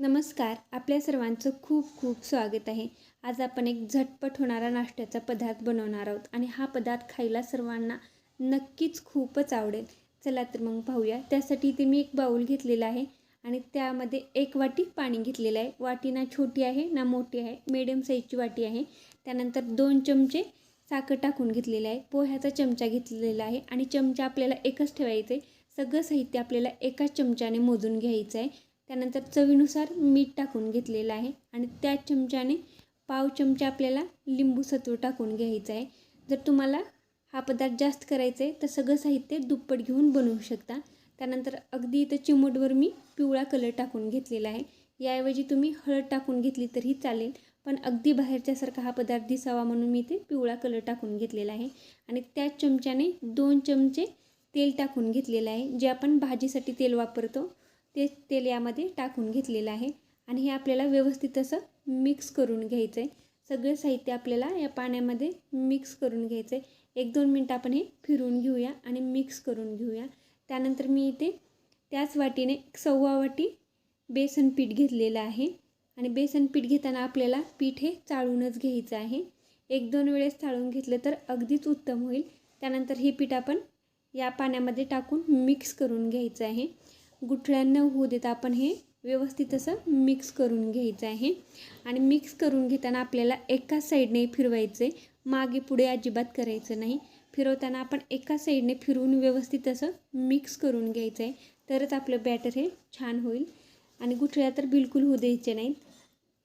नमस्कार आपल्या सर्वांचं खूप खूप स्वागत आहे. आज आपण एक झटपट होणारा नाश्त्याचा पदार्थ बनवणार आहोत आणि हा पदार्थ खायला सर्वांना नक्कीच खूपच आवडेल. चला तर मग पाहूया. त्यासाठी इथे मी एक बाऊल घेतलेला आहे आणि त्यामध्ये एक वाटी पाणी घेतलेलं आहे. वाटी ना छोटी आहे ना मोठी आहे मिडियम साईजची वाटी आहे. त्यानंतर दोन चमचे साखर टाकून घेतलेले आहे. पोह्याचा चमचा घेतलेला आहे आणि चमचा आपल्याला एकच ठेवायचं आहे. सगळं साहित्य आपल्याला एकाच चमच्याने मोजून घ्यायचं आहे. त्यानंतर चवीनुसार मीठ टाकून घेतलेलं आहे आणि त्या चमच्याने पाव चमचा आपल्याला लिंबू सत्व टाकून घ्यायचं आहे. जर तुम्हाला हा पदार्थ जास्त करायचा आहे तर सगळं साहित्य दुप्पट घेऊन बनवू शकता. त्यानंतर अगदी इथं चिमूटवर मी पिवळा कलर टाकून घेतलेला आहे. याऐवजी तुम्ही हळद टाकून घेतली तरीही चालेल पण अगदी बाहेरच्यासारखा हा पदार्थ दिसावा म्हणून मी ते पिवळा कलर टाकून घेतलेला आहे. आणि त्याच चमच्याने दोन चमचे तेल टाकून घेतलेलं आहे जे आपण भाजीसाठी तेल वापरतो. ते तेल यामध्ये टाकून घेतलेलं आहे आणि हे आपल्याला व्यवस्थित असं मिक्स करून घ्यायचं आहे. सगळे साहित्य आपल्याला या पाण्यामध्ये मिक्स करून घ्यायचं आहे. एक दोन मिनटं आपण हे फिरून घेऊया आणि मिक्स करून घेऊया. त्यानंतर मी इथे त्याच वाटीने सव्वा वाटी बेसन पीठ घेतलेलं आहे. आणि बेसन पीठ घेताना आपल्याला पीठ हे चाळूनच घ्यायचं आहे. एक दोन वेळेस चाळून घेतलं तर अगदीच उत्तम होईल. त्यानंतर हे पीठ आपण या पाण्यामध्ये टाकून मिक्स करून घ्यायचं आहे. गुठळ्या न होऊ देता. आपण हे व्यवस्थित असं मिक्स करून घ्यायचं आहे. आणि मिक्स करून घेताना आपल्याला एकाच साईडने फिरवायचं आहे मागे पुढे अजिबात करायचं नाही. फिरवताना आपण एका साईडने फिरवून व्यवस्थित असं मिक्स करून घ्यायचं आहे तरच आपलं बॅटर हे छान होईल. आणि गुठळ्या तर बिलकुल होऊ द्यायचे नाहीत.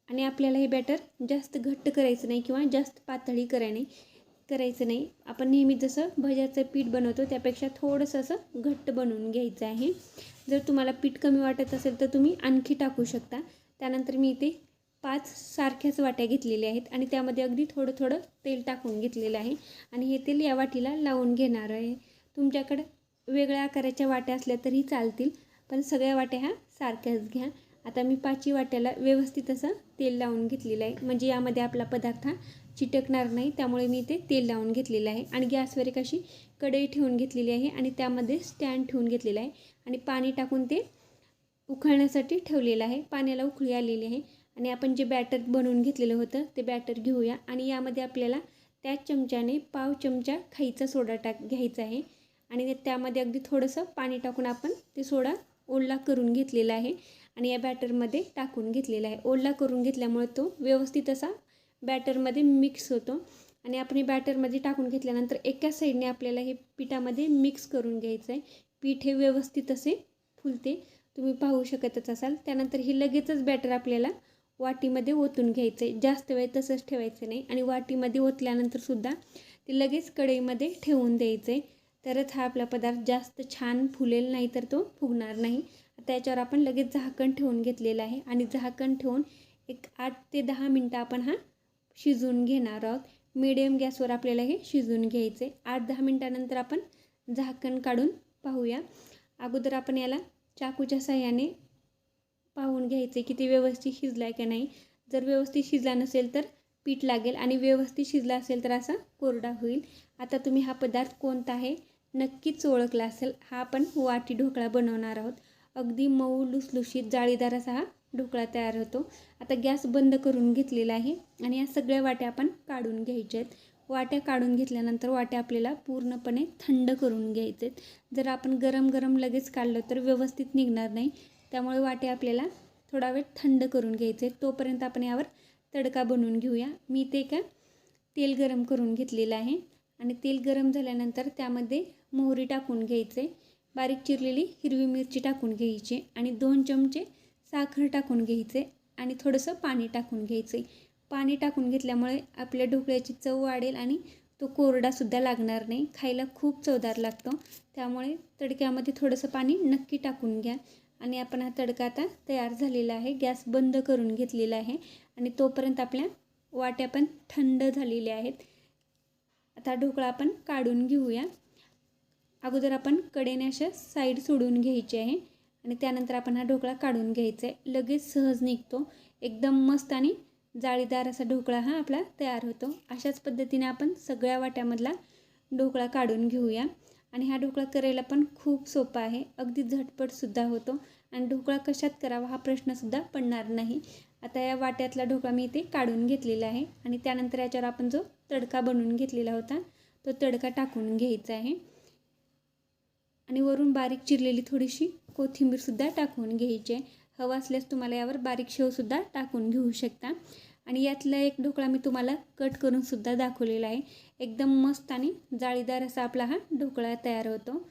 आणि आपल्याला हे बॅटर जास्त घट्ट करायचं नाही किंवा जास्त पातळी करायला नाही. करायचं नाही. आपण नेहमी जसं भज्याचं पीठ बनवतो त्यापेक्षा थोडंसं असं घट्ट बनवून घ्यायचं आहे. जर तुम्हाला पीठ कमी वाटत असेल तर तुम्ही आणखी टाकू शकता. त्यानंतर मी इथे पाच सारख्याच वाट्या घेतलेल्या आहेत आणि त्यामध्ये अगदी थोडं थोडं तेल टाकून घेतलेलं आहे. आणि हे तेल या वाटीला लावून घेणार आहे. तुमच्याकडं वेगळ्या आकाराच्या वाट्या असल्या तरी चालतील पण सगळ्या वाट्या ह्या सारख्याच घ्या. आता मी पाचही वाट्याला व्यवस्थित असं तेल लावून घेतलेलं आहे. म्हणजे यामध्ये आपला पदार्थ हा चिटकणार नाही. त्यामुळे मी ते तेल लावून घेतलेलं आहे. आणि गॅसवर एक अशी कढई ठेवून घेतलेली आहे आणि त्यामध्ये स्टँड ठेवून घेतलेलं आहे. आणि पाणी टाकून ते उखळण्यासाठी ठेवलेलं आहे. पाण्याला उकळी आलेली आहे. आणि आपण जे बॅटर बनवून घेतलेलं होतं ते बॅटर घेऊया. आणि यामध्ये आपल्याला त्याच चमच्याने पाव चमचा खाईचा सोडा टाक घ्यायचा आहे. आणि त्यामध्ये अगदी थोडंसं पाणी टाकून आपण ते सोडा ओला करून घेतलेला आहे. आणि या बॅटरमध्ये टाकून घेतलेला आहे. ओला करून घेतल्यामुळे तो व्यवस्थित असा बॅटरमध्ये मिक्स होतो आणि आपण हे बॅटरमध्ये टाकून घेतल्यानंतर एका साईडने आपल्याला हे पिठामध्ये मिक्स करून घ्यायचं आहे पीठ हे व्यवस्थित असे फुलते. तुम्ही पाहू शकतच असाल. त्यानंतर हे लगेचच बॅटर आपल्याला वाटीमध्ये ओतून घ्यायचं आहे जास्त वेळ तसंच ठेवायचं नाही आणि वाटीमध्ये ओतल्यानंतरसुद्धा ते लगेच कढईमध्ये ठेवून द्यायचं आहे तरच हा आपला पदार्थ जास्त छान फुलेल नाही तर तो फुगणार नाही. त्याच्यावर आपण लगेच झाकण ठेवून घेतलेलं आहे. आणि झाकण ठेवून एक आठ ते दहा मिनटं आपण हा शिजवून घेणार आहोत. मिडियम गॅसवर आपल्याला हे शिजून घ्यायचे. आठ दहा मिनटानंतर आपण झाकण काढून पाहूया. अगोदर आपण याला चाकूच्या साह्याने पाहून घ्यायचे की ते व्यवस्थित शिजला आहे का नाही. जर व्यवस्थित शिजला नसेल तर पीठ लागेल आणि व्यवस्थित शिजला असेल तर असा कोरडा होईल. आता तुम्ही हा पदार्थ कोणता आहे नक्कीच ओळखला असेल. हा आपण वाटी ढोकळा बनवणार आहोत. अगदी मऊ लुसलुशीत जाळीदार असा हा ढोकळा तयार होतो. आता गॅस बंद करून घेतलेला आहे आणि या सगळ्या वाट्या आपण काढून घ्यायच्या आहेत. वाट्या काढून घेतल्यानंतर वाट्या आपल्याला पूर्णपणे थंड करून घ्यायचे आहेत. जर आपण गरम गरम लगेच काढलं तर व्यवस्थित निघणार नाही. त्यामुळे वाटे आपल्याला थोडा वेळ थंड करून घ्यायचे तोपर्यंत आपण यावर तडका बनवून घेऊया. मी ते का तेल गरम करून घेतलेलं आहे आणि तेल गरम झाल्यानंतर त्यामध्ये मोहरी टाकून घ्यायचे. बारीक चिरलेली हिरवी मिरची टाकून घ्यायची आणि दोन चमचे साखर टाकून घ्यायचे आणि थोडंसं पाणी टाकून घ्यायचे. पाणी टाकून घेतल्यामुळे आपल्या ढोकळ्याची चव वाढेल आणि तो कोरडासुद्धा लागणार नाही. खायला खूप चवदार लागतो. त्यामुळे तडक्यामध्ये थोडंसं पाणी नक्की टाकून घ्या. आणि आपण हा तडका आता तयार झालेला आहे. गॅस बंद करून घेतलेला आहे. आणि तोपर्यंत आपल्या वाट्या पण थंड झालेल्या आहेत. आता ढोकळा आपण काढून घेऊया. अगोदर आपण कडेने अशा साईड सोडून घ्यायची आहे. आणि त्यानंतर आपण हा ढोकळा काढून घ्यायचा आहे. लगेच सहज निघतो. एकदम मस्त आणि जाळीदार असा ढोकळा हा आपला तयार होतो. अशाच पद्धतीने आपण सगळ्या वाट्यामधला ढोकळा काढून घेऊया. आणि हा ढोकळा करायला पण खूप सोपा आहे. अगदी झटपटसुद्धा होतो. आणि ढोकळा कशात करावा हा प्रश्नसुद्धा पडणार नाही. आता या वाट्यातला ढोकळा मी इथे काढून घेतलेला आहे. आणि त्यानंतर याच्यावर आपण जो तडका बनवून घेतलेला होता तो तडका टाकून घ्यायचा आहे. आणि वरून बारीक चिरलेली थोडीशी कोथिंबीरसुद्धा टाकून घ्यायची आहे. हवा असल्यास तुम्हाला यावर बारीक शेवसुद्धा टाकून घेऊ शकता. आणि यातला एक ढोकळा मी तुम्हाला कट करूनसुद्धा दाखवलेला आहे. एकदम मस्त आणि जाळीदार असा आपला हा ढोकळा तयार होतो.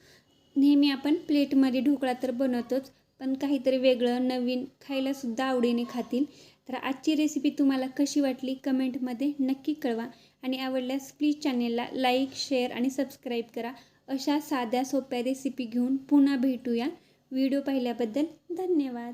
नेहमी आपण प्लेटमध्ये ढोकळा तर बनवतोच पण काहीतरी वेगळं नवीन खायलासुद्धा आवडीने खातील. तर आजची रेसिपी तुम्हाला कशी वाटली कमेंटमध्ये नक्की कळवा. आणि आवडल्यास प्लीज चॅनेलला लाईक शेअर आणि सबस्क्राईब करा. अशा साध्या सोप्या रेसिपी घेऊन पुन्हा भेटूया. व्हिडिओ पाहिल्याबद्दल धन्यवाद.